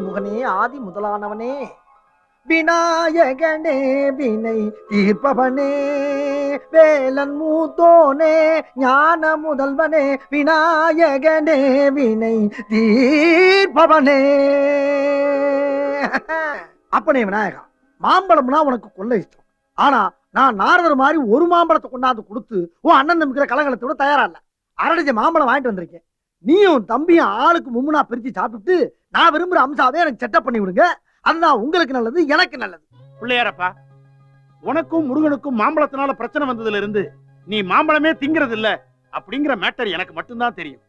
முகனே ஆதி முதலானவனே. விநாயகனே வினை தீர்ப்பவனே. வேலன் மூத்தோனே ஞான முதல்வனே. விநாயகனே வினை தீர்ப்பவனே. அப்பனே விநாயகா மாம்பழம்னா உனக்கு கொள்ள இஷ்டம். ஆனா நான் நாரதர் மாதிரி ஒரு மாம்பழத்தை கொண்டாந்து கொடுத்து உன் அண்ணன் நம்பிக்கிற கலகலத்தோட தயாரா இல்ல. அரடிச்ச மாம்பழம் வாங்கிட்டு வந்திருக்கேன். நீயும் தம்பியும் ஆளுக்கு மும்முனா பிரிச்சு சாப்பிட்டு நான் விரும்புற அம்சாவே எனக்கு செட்டப் பண்ணி விடுங்க. அதுதான் உங்களுக்கு நல்லது எனக்கு நல்லது. பிள்ளையாரப்பா உனக்கும் முருகனுக்கும் மாம்பழத்தினால பிரச்சனை வந்ததுல இருந்து நீ மாம்பழமே திங்கிறது இல்ல அப்படிங்கிற மேட்டர் எனக்கு மட்டும்தான் தெரியும்.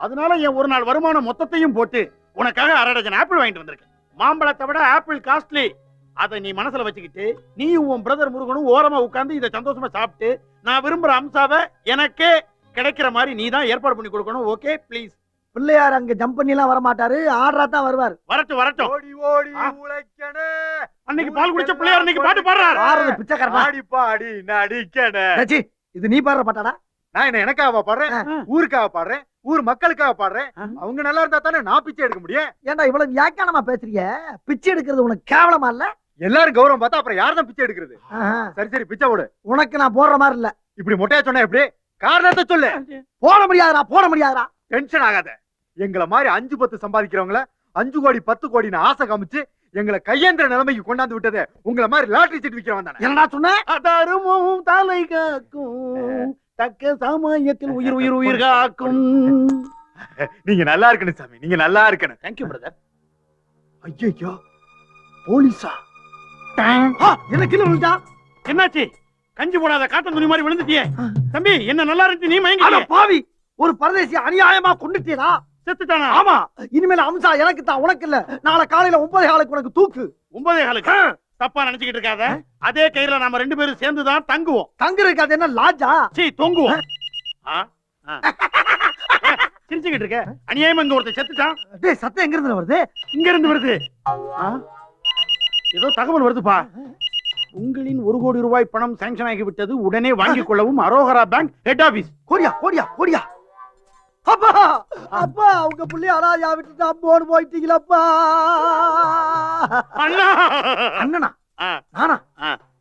அதனால என் ஒரு நாள் வருமானம் மொத்தத்தையும் போட்டு உனக்காக அரை டஜன் ஆப்பிள் வாங்கிட்டு வந்திருக்கேன். மாம்பழத்தை விட ஆப்பிள் காஸ்ட்லி அதை நீ மனசுல வச்சுக்கிட்டு நீயும் உன் பிரதர் முருகனும் ஓரமா உட்கார்ந்து இதை சந்தோஷமா சாப்பிட்டு நான் விரும்புற அம்சாவை எனக்கே கிடைக்கிற மாதிரி நீ தான் ஏற்பாடு பண்ணி கொடுக்கணும். ஓகே ப்ளீஸ் பிள்ளையார் அங்க ஜம்ப் பண்ணி எல்லாம் வர மாட்டாரு ஆடுறா தான் வருவார். வரட்டும் வரட்டும். ஓடி ஓடி. உழைக்கணே. அன்னைக்கு பால் குடிச்ச பிள்ளையார் இன்னைக்கு பாட்டு பாடுறாரு. ஆடுறது பிச்சைக்காரனா? ஆடி பாடி நடிக்கணே. டேச்சி, இது நீ பாடுற பாட்டாடா? நான் என்ன எனக்காக பாடுறேன். ஊருக்காக பாடுறேன்? ஊர் மக்களுக்காக பாடுறேன். அவங்க நல்லா இருந்தா தானே நான் பிச்சை எடுக்க முடியும்? ஏன்டா இவ்வளவு வியாக்கியானமா பேசுறீங்க? பிச்சை எடுக்கிறது உனக்கு கேவலமா இல்ல? எல்லாரும் கௌரவம் பார்த்தா அப்புறம் யார் தான் பிச்சை எடுக்கிறது? ஆஹா. சரி சரி பிச்சை போடு. உனக்கு நான் போடுற மாதிரி இல்ல. இப்படி மொட்டையா சொன்னா எப்படி? காரணத்தை சொல்லு. போட முடியாதுடா போட முடியாதுடா. டென்ஷன் ஆகாத. எங்களை மாதிரி அஞ்சு பத்து சம்பாதிக்கிறவங்கள அஞ்சு கோடி பத்து கோடின்னு ஆசை காமிச்சு எங்களை கையேந்திர நிலைமைக்கு கொண்டாந்து விட்டது. உங்களை மாதிரி லாட்டரி சீட் விக்கிறவன் தானே. என்னடா சொன்ன? அதருமும் தலை காக்கும். தக்க சமயத்தில் உயிர் உயிர் உயிர் காக்கும். நீங்க நல்லா இருக்கணும் சாமி நீங்க நல்லா இருக்கணும். தேங்க்யூ பிரதர் ஐயோ போலீஸா? என்ன கீழே விழுந்தா என்னாச்சு? கஞ்சி போடாத காட்டன் துணி மாதிரி விழுந்துட்டியே. தம்பி என்ன நல்லா இருந்துச்சு நீ மயங்கி பாவி ஒரு பரதேசி அநியாயமா கொண்டுட்டீரா செத்துட்டானா? ஆமா. இனிமேல் அம்சா எனக்கு தான் உனக்கு இல்ல. நாளை காலையில ஒன்பது காலுக்கு உனக்கு தூக்கு. ஒன்பதே காலுக்கு? தப்பா நினைச்சுக்கிட்டு இருக்காத. அதே கயிறுல நாம ரெண்டு பேரும் சேர்ந்து தான் தங்குவோம். தங்குறதுக்கு அது என்ன லாஜா சீ தொங்குவோம். சிரிச்சுக்கிட்டு இருக்க. அநியாயமா இங்க ஒருத்தன் செத்துட்டான். டேய் சத்தம் எங்க இருந்து வருது? இங்க இருந்து வருது? ஏதோ தகவல் வருதுப்பா. உங்களின் ஒரு கோடி ரூபாய் பணம் சாங்ஷன் ஆகிவிட்டது. உடனே வாங்கிக் கொள்ளவும் அரோகரா பேங்க் ஹெட் ஆபீஸ் கோடியா கோடியா கோடியா? அப்பா! அப்பா உங்க புள்ளி அராஜா விட்டுட்டு அம்மோடு போயிட்டீங்களப்பா. அண்ணா! அண்ணனா? ஆ. நானா.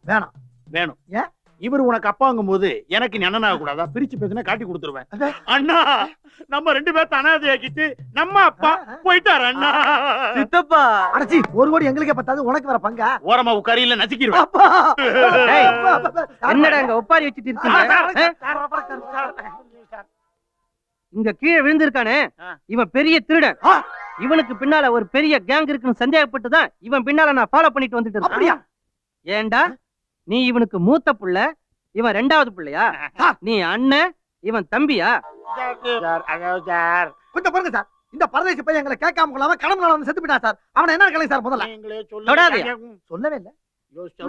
வேணாம். வேணும். ஏன்? இவர் உனக்கு அப்பாங்கும் போது எனக்கு நீ அண்ணனாக கூடாதா? பிரிச்சு பேசினா காட்டி கொடுத்துருவேன். அண்ணா! நம்ம ரெண்டு பேர்த்த அனாதையாக்கிட்டு நம்ம அப்பா போயிட்டாரு அண்ணா. சித்தப்பா! அடச்சி ஒரு கோடி எங்களுக்கே பத்தாது உனக்கு வர பங்கா? ஓரமா உட்காரியில நசுக்கிடுவேன். என்னடா இங்க ஒப்பாரி வச்சுட்டு இருக்கீங்க? இங்க கீழே விழுந்திருக்கானே. இவன் பெரிய திருடன். இவனுக்கு பின்னால ஒரு பெரிய கேங் இருக்குன்னு சந்தேகப்பட்டு தான் இவன் பின்னால நான் ஃபாலோ பண்ணிட்டு வந்துட்டு அப்படியா? இருக்கேன் ஏன்டா நீ இவனுக்கு மூத்த புள்ள இவன் ரெண்டாவது புள்ளையா. நீ அண்ணன் இவன் தம்பியா? கொஞ்சம் பாருங்க சார். இந்த பரதேசி பையன் எங்களை கேட்காம கொள்ளாம கடம்பு வந்து செத்து போயிட்டான் சார். அவனை என்ன கலை சார் முதல்ல? சொல்லவே இல்ல.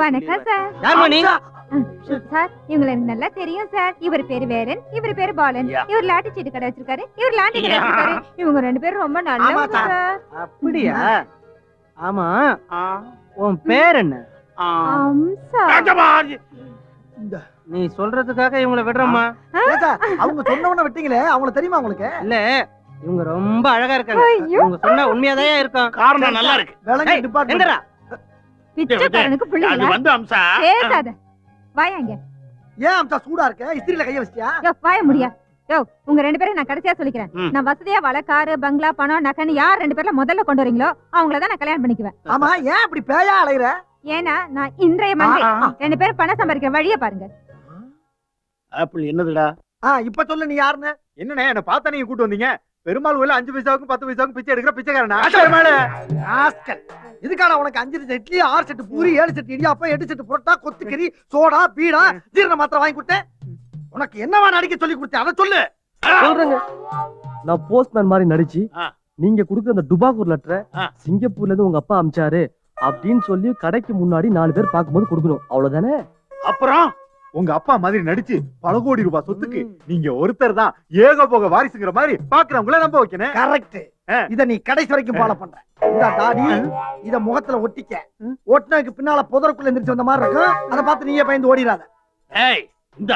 வணக்கம் சார் யாருமா நீ சார் இவங்களை எனக்கு நல்லா தெரியும் சார். இவர் பேரு வேரன் இவர் பேரு பாலன். இவர் லாட்டி சீட்டு கடை வச்சிருக்காரு இவர் லாண்டி கடை. வச்சிருக்காரு. இவங்க ரெண்டு பேரும் ரொம்ப நல்லவங்க சார். அப்படியா? ஆமா. ஆ, உன் பேர் என்ன? நீ சொல்றதுக்காக இவங்கள விடுறோமா அவங்க சொன்னவன விட்டீங்களே அவங்கள தெரியுமா உங்களுக்கு? இல்ல இவங்க ரொம்ப அழகா இருக்காங்க. இவங்க சொன்னா உண்மையாதான் இருக்கும். காரணம் நல்லா இருக்கு. டிபார்ட்மெண்ட் பிச்சைக்காரனுக்கு அது பிள்ளைங்களா வந்து அம்சா. பேசாத. வாயாங்க ஏன் அம்சா சூடா இருக்க? இஸ்திரியில கைய வச்சிட்டியா? யோ வாய முடியா. யோ உங்க ரெண்டு பேரும் நான் கடைசியா சொல்லிக்கிறேன். நான் வசதியா வள காரு பங்களா பணம் நகன்னு யார் ரெண்டு பேர்ல முதல்ல கொண்டு வரீங்களோ அவங்கள தான் நான் கல்யாணம் பண்ணிக்குவேன். ஆமா ஏன் இப்படி பேயா அலையுற? ஏன்னா நான் இன்றைய மந்திரி. ரெண்டு பேரும் பணம் சம்பாதிக்கிற வழியை பாருங்க. ஆப்பிள் என்னதுடா? ஆ இப்ப சொல்லு நீ யாருன்னு? என்னண்ணே என்ன பார்த்தா நீங்க கூட்டு வந்தீங்க? பெருமாள் கோயில அஞ்சு பைசாவுக்கும் பத்து பைசாவுக்கும் பிச்சை எடுக்கிற பிச்சைக்காரனா? ராஸ்கல் இதுக்கான உனக்கு அஞ்சு செட்டு இட்லி ஆறு செட்டு பூரி ஏழு செட்டு இடியாப்பம் எட்டு செட்டு புரோட்டா கொத்துக்கறி சோடா பீடா ஜீரண மாத்திரை வாங்கி கொடுத்தேன். உனக்கு என்னவா நடிக்க சொல்லி கொடுத்தேன்? அதை சொல்லு. சொல்றேங்க. நான் போஸ்ட்மேன் மாதிரி நடிச்சு. நீங்க குடுக்குற அந்த டுபாகூர் லெட்டரை. சிங்கப்பூர்ல இருந்து உங்க அப்பா அமிச்சாரு அப்படின்னு சொல்லி கடைக்கு முன்னாடி நாலு பேர் பார்க்கும்போது கொடுக்கணும். அவ்வளவுதானே? அப்புறம்? உங்க அப்பா மாதிரி நடிச்சு பல கோடி ரூபாய் சொத்துக்கு நீங்க ஒருத்தர் தான் ஏக போக வாரிசுங்கிற மாதிரி பாக்குறவங்கள நம்ப வைக்கணும். கரெக்ட். இத நீ கடைசி வரைக்கும் ஃபாலோ பண்ற. இந்த தாடி இத முகத்துல ஒட்டிக்க. ஒட்டினதுக்கு பின்னால புதருக்குள்ள எந்திரிச்சு வந்த மாதிரி இருக்கும். அதை பார்த்து நீயே பயந்து ஓடிடாத ஏய் இந்த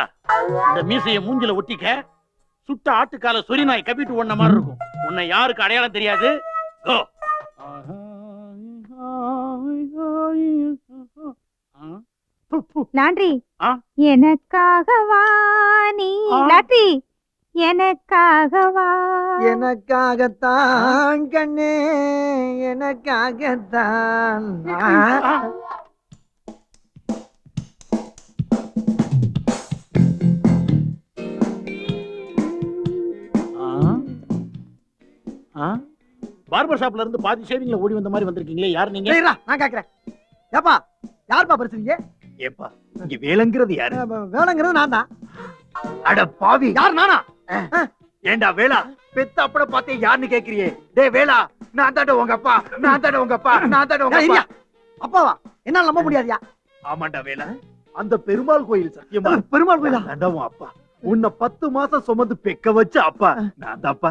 இந்த மீசைய மூஞ்சில ஒட்டிக்க சுட்ட ஆட்டுக்கால சொறி நாய் கப்பிட்டு ஒண்ண மாதிரி இருக்கும். உன்னை யாருக்கு அடையாளம் தெரியாது? லாண்ட்ரி? எனக்காகவா நீ. லாண்ட்ரி. எனக்காகவா எனக்காகத்தான் கண்ணே. எனக்காகத்தான். பார்பர் ஷாப்ல இருந்து பாதி ஷேவிங்ல ஓடி வந்த மாதிரி வந்திருக்கீங்களே. யார் நீங்க? நான் கேக்குறேன். ஏப்பா யாருப்பா பேசுறீங்க ஏப்பா இங்க வேலைங்கிறது யாரு? வேலைங்கிறது நான் தான். அட பாவி யார் நானா? ஏண்டா வேலா பெத்த அப்பட பார்த்தே யாருன்னு கேக்குறியே? டேய் வேலா நான் தாண்ட உங்க அப்பா நான் தாண்ட உங்க அப்பா நான் தாண்ட உங்க அப்பா? அப்பாவா? என்னால நம்ப முடியாதியா? ஆமாண்டா வேலா அந்த பெருமாள் கோயில் சத்தியமா? பெருமாள் கோயிலா? தாண்டா உன் அப்பா. உன்னை பத்து மாசம் சுமந்து பெக்க வச்ச அப்பா நான் தான்ப்பா.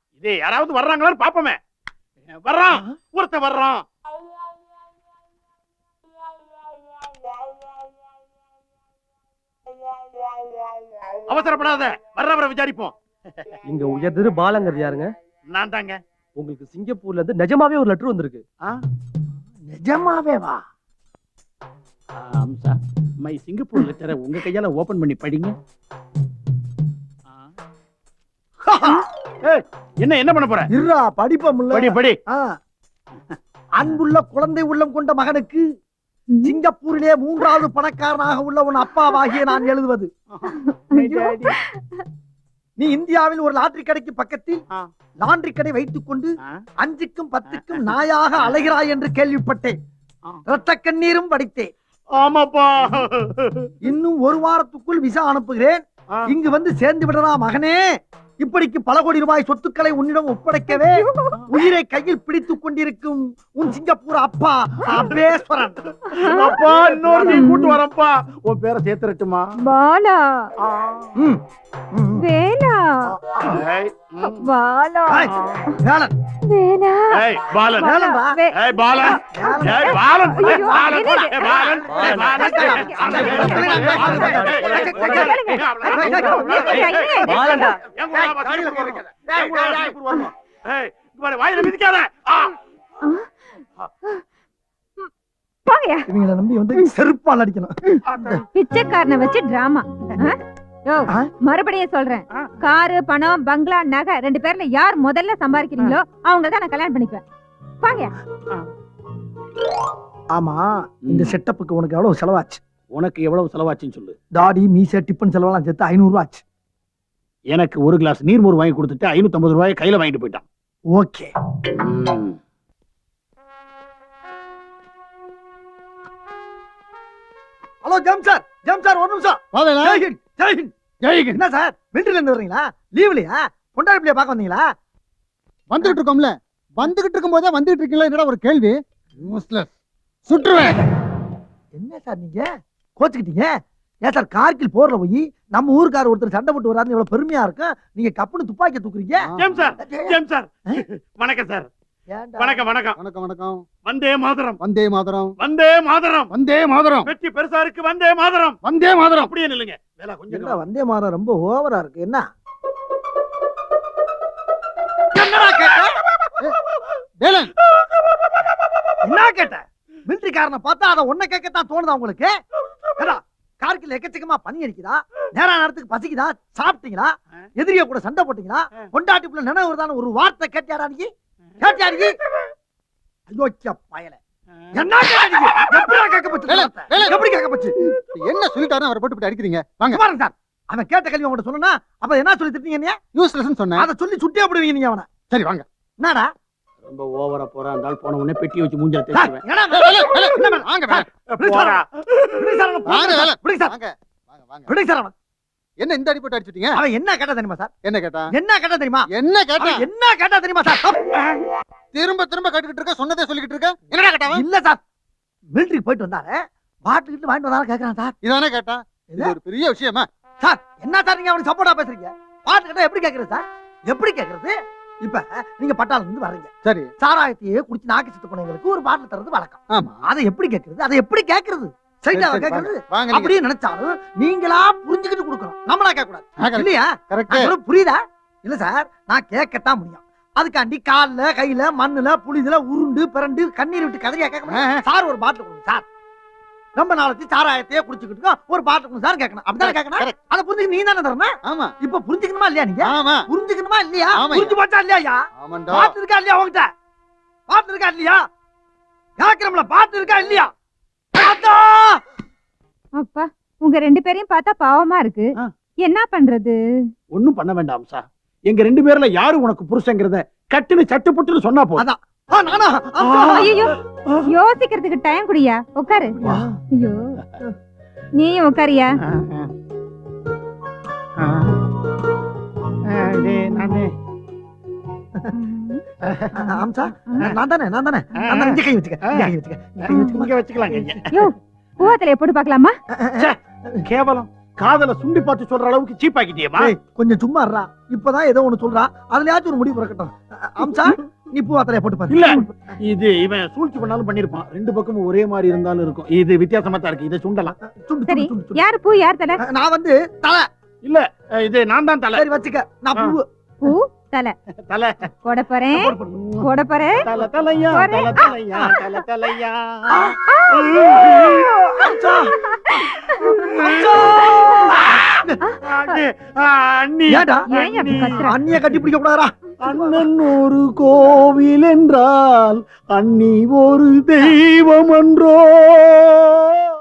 இதே யாராவது வர்றாங்களான்னு பாப்போமே. வர்றான் ஒருத்த வர்றான் அவசரப்படாத. வர்றவரை விசாரிப்போம். இங்க உயர்திரு பாலங்கிறது யாருங்க? நான் தாங்க. உங்களுக்கு சிங்கப்பூர்ல இருந்து நிஜமாவே ஒரு லெட்டர் வந்திருக்கு. நிஜமாவே வா அம்சா மை சிங்கப்பூர் லெட்டரை உங்க கையால ஓபன் பண்ணி படிங்க. என்ன என்ன பண்ண போற? இருடா படிப்ப முல்ல. படி படி. ஆ. அன்புள்ள குழந்தை உள்ளம் கொண்ட மகனுக்கு சிங்கப்பூரிலே மூன்றாவது பணக்காரனாக உள்ள உன் அப்பாவாகிய நான் எழுதுவது. நீ இந்தியாவில் ஒரு லாட்டரி கடைக்கு பக்கத்தில். லாண்டரி கடை வைத்துக் கொண்டு. அஞ்சுக்கும் பத்துக்கும் நாயாக அலைகிறாய் என்று கேள்விப்பட்டேன். ஆ. ரத்த கண்ணீரும் படித்தேன் ஆமாப்பா. இன்னும் ஒரு வாரத்துக்குள் விசா அனுப்புகிறேன். இங்கு வந்து சேர்ந்து விடறா மகனே. இப்படிக்கு பல கோடி ரூபாய் சொத்துக்களை உன்னிடம் ஒப்படைக்கவே உயிரை கையில் பிடித்துக் கொண்டிருக்கும் உன் சிங்கப்பூர் அப்பா அபேஸ்வரன் அப்பா இன்னொரு கூட்டு வரப்பா உன் பேரை சேர்த்துறட்டுமா பாலா. வேலா. பாலா வேலன். வேலா. ஏய், பாலன். வேலன்டா. வே- ஏய் பாலன். வேலன். ஏய் பாலன். ஏய், ஐயோ, பாலன். என்னது? ஏய், பாலன். ஏய், பாலன். பாலன்டா வாயில மிதிக்காத. ஆ. போங்கயா இவங்களை நம்பி வந்து செருப்பால் அடிக்கணும். பிச்சைக்காரனை வச்சு டிராமா? மறுபடியும் சொல்றேன். காரு பணம் பங்களா நகை ரெண்டு பேர்ல யார் முதல்ல சம்பாதிக்கிறீங்களோ அவங்க தான் நான் கல்யாணம் பண்ணிக்குவேன். வாங்க ஆமா இந்த செட்டப்புக்கு உனக்கு எவ்வளவு செலவாச்சு? உனக்கு எவ்வளவு செலவாச்சுன்னு சொல்லு. தாடி மீசை டிப்பன் செலவெல்லாம் சேர்த்து ஐநூறு ரூபா ஆச்சு. எனக்கு ஒரு கிளாஸ் நீர்மோர் வாங்கி கொடுத்துட்டு ஐநூத்தி ஐம்பது ரூபாய் கையில வாங்கிட்டு போயிட்டான். ஓகே. ஹலோ ஜம் சார். ஜம் சார் ஒரு நிமிஷம். ஜெய்ஹிந்த், ஜெய்ஹிந்த். ஜெய்ஹிந்த். என்ன சார் மிலிட்டரில இருந்து வர்றீங்களா? லீவ்லயா? கொண்டாடி பிள்ளைய பார்க்க வந்தீங்களா? வந்துகிட்டு இருக்கோம்ல. வந்துகிட்டு இருக்கும் போதே வந்துகிட்டு இருக்கீங்களா? என்னடா ஒரு கேள்வி? யூஸ்லெஸ் சுற்றுவேன். என்ன சார் நீங்க? கோச்சுக்கிட்டீங்க? ஏன் சார் கார்கில் போர்ல போய் நம்ம ஊருக்கார ஒருத்தர் சண்டை போட்டு வராருன்னு இவ்வளவு பெருமையா இருக்கும் நீங்க கப்புன்னு துப்பாக்கி தூக்குறீங்க? ஜேம் சார் ஜேம் சார். வணக்கம் சார்? வணக்கம் வணக்கம். வணக்கம் வணக்கம். வந்தே மாதரம். வந்தே மாதரம். வந்தே மாதரம். வந்தே மாதரம். வெற்றி பெருசா இருக்கு வந்தே மாதரம். வந்தே மாதரம். அப்படியே நில்லுங்க. வேலை கொஞ்சம் என்ன வந்தே மாதம் ரொம்ப ஓவரா இருக்கு. என்ன? வேலன். என்ன கேட்ட? மிலிட்டரிக்காரனை பார்த்தா அதை ஒன்ன கேட்கத்தான் தோணுதா உங்களுக்கு? கார்கில் எக்கச்சக்கமா பனி அடிக்குதா? நேர நேரத்துக்கு பசிக்குதா? சாப்பிட்டீங்களா? எதிரிய கூட சண்டை போட்டீங்களா? கொண்டாட்டிப்புல நினைவு வருதான்னு ஒரு வார்த்தை கேட்டியாடா நீ கேட்டியா நீ அயோக்கிய பயல. என்ன சொல்லிட்டாரு அவரை போட்டு அடிக்கிறீங்க? வாங்க. பாருங்க சார். அவன் கேட்ட கேள்வி உங்கள்ட்ட சொன்னா அப்ப என்ன சொல்லி திட்டீங்க யூஸ்லெஸ் சொன்னேன். அதை சொல்லி சுட்டே போடுவீங்க நீங்க அவனை. சரி வாங்க. என்னடா? ரொம்ப ஓவரா போறா. ஆள் போன உடனே பெட்டி வச்சு மூஞ்சல தேய்ச்சுவேன் என்ன இந்த அடி போட்டு அடிச்சிட்டீங்க? அவன் என்ன கேட்டா தெரியுமா சார்? என்ன கேட்டா? என்ன கேட்டா தெரியுமா? என்ன கேட்டா? என்ன கேட்டா தெரியுமா சார்? திரும்ப திரும்ப கேட்டுக்கிட்டு இருக்க சொன்னதே சொல்லிக்கிட்டு இருக்க? என்னடா கேட்டா? இல்ல சார். மிலிட்டரி போயிட்டு வந்தாரு. பாட்டுக்கிட்டு வாங்கிட்டு வந்தாரு கேக்குறான் சார். இதானே கேட்டா? இது ஒரு பெரிய விஷயமா? சார் என்ன சார் நீங்க அவனுக்கு சப்போர்ட்டா பேசுறீங்க? பாட்டு கேட்டா எப்படி கேக்குறது சார்? எப்படி கேக்குறது? இப்ப நீங்க பட்டாளம் இருந்து வர்றீங்க. சரி. சாராயத்தையே குடிச்சு நாக்கு செத்து போனவங்களுக்கு ஒரு பாட்டில் தர்றது வழக்கம் ஆமா. அதை எப்படி கேக்குறது? அதை எப்படி கேக்குறது? சரி, ஸ்ட்ரைட்டா சரி, கேக்குறது? வாங்க நீங்க. அப்படியே நினைச்சாலும் நீங்களா புரிஞ்சுக்கிட்டு கொடுக்கணும். நம்மளா கேட்க கூடாது இல்லையா? புரியுதா? இல்ல சார் நான் கேட்கத்தான் முடியும். அதுக்காண்டி கால்ல கையில மண்ணுல புளிதுல உருண்டு பிறண்டு கண்ணீர் விட்டு கதறியா கேட்க சார் ஒரு பாட்டில் கொடுங்க சார். ரொம்ப நாளைக்கு சாராயத்தையே குடிச்சுக்கிட்டு ஒரு கொடுங்க சார் கேட்கணும். அப்படிதானே கேட்கணும். அதை புரிஞ்சுக்க நீ தானே தரணும்? ஆமா. இப்ப புரிஞ்சுக்கணுமா இல்லையா நீங்க? ஆமா. புரிஞ்சுக்கணுமா இல்லையா. புரிஞ்சு போச்சா இல்லையா ஆமாண்டா. பாட்டு இருக்கா இல்லையா உங்ககிட்ட பாட்டு இருக்கா இல்லையா? கேக்குறோம்ல பாட்டு இருக்கா இல்லையா? பாத்தா! அப்பா உங்க ரெண்டு பேரையும் பார்த்தா பாவமா இருக்கு. என்ன பண்றது? ஒண்ணும் பண்ண வேண்டாம் சார். எங்க ரெண்டு பேர்ல யாரு உனக்கு புருஷங்கிறத கட்டுன்னு சட்டு புட்டுன்னு சொன்னா போதும். ஆ, நானா. ஐயோ யோசிக்கிறதுக்கு டைம் குடியா? உட்காரு ஐயோ. நீயும் உட்காரியா நானே. அம்சா நான் தானே நான் தானே. நான் தானே இங்க கை வச்சுக்க இங்க கை வச்சுக்க இங்க கை வச்சுக்க. இங்க வச்சுக்கலாங்க இங்க. யோ பூவத்திலைய போட்டு பார்க்கலாமா? கேவலம். காதல சுண்டி பார்த்து சொல்ற அளவுக்கு சீப் ஆக்கிட்டியேமா ஏய், கொஞ்சம் சும்மா இப்பதான் ஏதோ ஒண்ணு சொல்றா. அதுலயாச்சும் ஒரு முடிவு பிறக்கட்டும் அம்சா நீ பூ அத்தனைய போட்டு பாரு. இல்ல. இது இவன் சூழ்ச்சி பண்ணாலும் பண்ணிருப்பான். ரெண்டு பக்கமும் ஒரே மாதிரி இருந்தாலும் இருக்கும். இது வித்தியாசமா தான் இருக்கு. இதை சுண்டலாம். சுண்டு, சரி. யாரு பூ யார் தலை? நான் வந்து தலை. அஹ் இது நான் தான் தலை. சரி வச்சுக்க. நான் பூ பூ தலை. தலை. போட போறேன். போடு, போறேன். தல தலையா தல தலையா தல தலையா. அண்ணிய கட்டி பிடிக்க கூடாதா அண்ணன் ஒரு கோவில் என்றால் அண்ணி ஒரு தெய்வம் என்றோ.